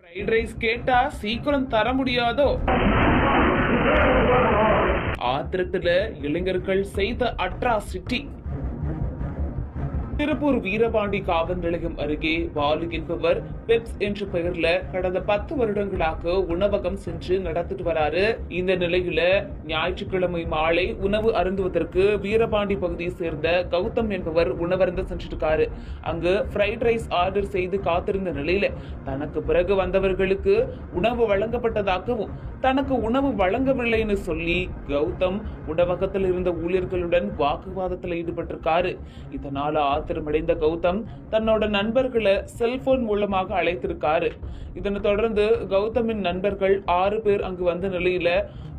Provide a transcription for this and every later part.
Fried rice கேட்டா சீக்கிரம் தர முடியாதோ? ஆத்திரத்துல இளைஞர்கள் செய்த அட்ராசிட்டி திருப்பூர் வீரபாண்டி காவல் நிலையம் அருகே பாலு என்பவர் பெப்ஸ் என்ற பெயர்ல கடந்த பத்து வருடங்களாக உணவகம் சென்று நடத்திட்டு வராரு. இந்த நிலையில ஞாயிற்றுக்கிழமை மாலை உணவு அருந்துவதற்கு வீரபாண்டி பகுதியை சேர்ந்த கௌதம் என்பவர் உணவருந்த சென்றிருக்காரு. அங்கு ஃப்ரைட் ரைஸ் ஆர்டர் செய்து காத்திருந்த நிலையில தனக்கு பிறகு வந்தவர்களுக்கு உணவு வழங்கப்பட்டதாகவும் தனக்கு உணவு வழங்கவில்லைன்னு சொல்லி கௌதம் உணவகத்தில் இருந்த ஊழியர்களுடன் வாக்குவாதத்தில் ஈடுபட்டிருக்காரு. இதனால ஆத்திரமடைந்த கௌதம் தன்னோட நண்பர்களை செல்போன் மூலமாக அழைத்திருக்காரு. இதனை தொடர்ந்து கௌதமின் நண்பர்கள் ஆறு பேர் அங்கு வந்த நிலையில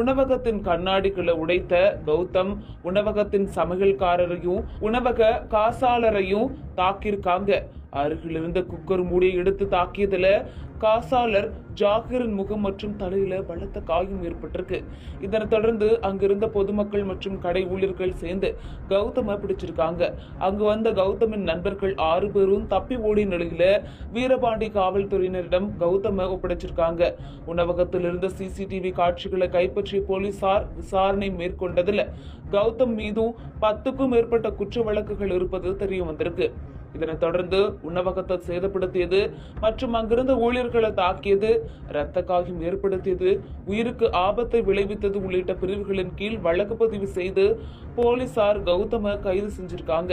உணவகத்தின் கண்ணாடிகளை உடைத்த கௌதம் உணவகத்தின் சமையல்காரரையும் உணவக காசாளரையும் தாக்கியிருக்காங்க. அருகில் இருந்த குக்கர் மூடியை எடுத்து தாக்கியதுல காசாளர் ஜாகிரின் முகம் மற்றும் தலையில பலத்த காயம் ஏற்பட்டிருக்கு. இதனை தொடர்ந்து அங்கிருந்த பொதுமக்கள் மற்றும் கடை ஊழியர்கள் சேர்ந்து கௌதம பிடிச்சிருக்காங்க. அங்கு வந்த கௌதமின் நண்பர்கள் ஆறு பேரும் தப்பி ஓடிய நிலையில வீரபாண்டி காவல்துறையினரிடம் கௌதம ஒப்படைச்சிருக்காங்க. உணவகத்தில் இருந்த சிசிடிவி காட்சிகளை கைப்பற்றிய போலீசார் விசாரணை மேற்கொண்டதுல கௌதம் மீதும் பத்துக்கும் மேற்பட்ட குற்ற வழக்குகள் இருப்பது தெரிய வந்திருக்கு. இதனைத் தொடர்ந்து உணவகத்தை சேதப்படுத்தியது மற்றும் அங்கிருந்த ஊழியர்களை தாக்கியது இரத்த காயம் ஏற்படுத்தியது உயிருக்கு ஆபத்தை விளைவித்தது உள்ளிட்ட பிரிவுகளின் கீழ் வழக்கு பதிவு செய்து போலீசார் கௌதம கைது செஞ்சிருக்காங்க.